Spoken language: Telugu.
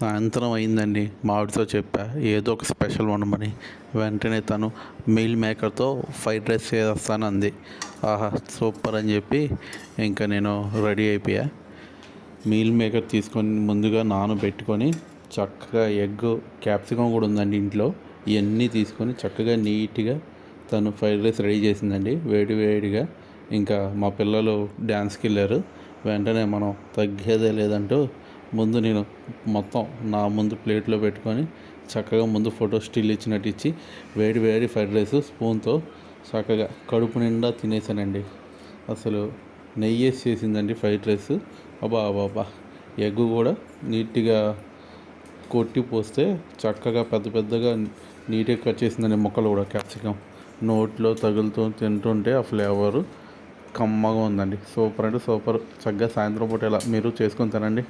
సాయంత్రం అయిందండి. మావిడితో చెప్పా ఏదో ఒక స్పెషల్ వండమని. వెంటనే తను మీల్ మేకర్తో ఫ్రైడ్ రైస్ చేస్తానంది. ఆహా సూపర్ అని చెప్పి ఇంకా నేను రెడీ అయిపోయా. మీల్ మేకర్ తీసుకొని ముందుగా నానబెట్టుకొని చక్కగా ఎగ్ క్యాప్సికం కూడా ఉందండి ఇంట్లో. ఇవన్నీ తీసుకొని చక్కగా నీట్గా తను ఫ్రైడ్ రైస్ రెడీ చేసిందండి. వేడి వేడిగా ఇంకా మా పిల్లలు డ్యాన్స్కి వెళ్ళారు. వెంటనే మనం తగ్గేదే లేదంటూ ముందు నేను మొత్తం నా ముందు ప్లేట్లో పెట్టుకొని చక్కగా ముందు ఫోటో స్టిల్ ఇచ్చినట్టు ఇచ్చి వేడి వేడి ఫ్రైడ్ రైస్ స్పూన్తో చక్కగా కడుపు నిండా తినేసానండి. అసలు నెయ్యి వేసి చేసిందండి ఫ్రైడ్ రైస్. అబ్బా అబ్బా ఎగ్ కూడా నీట్గా కొట్టి పోస్తే చక్కగా పెద్ద పెద్దగా నీట్గా కట్ చేసిందండి ముక్కలు కూడా. క్యాప్సికం నోట్లో తగులుతూ తింటుంటే ఆ ఫ్లేవరు కమ్మగా ఉందండి. సూపర్ అంటే సూపర్. చక్కగా సాయంత్రం పూట ఇలా మీరు చేసుకొని తినండి.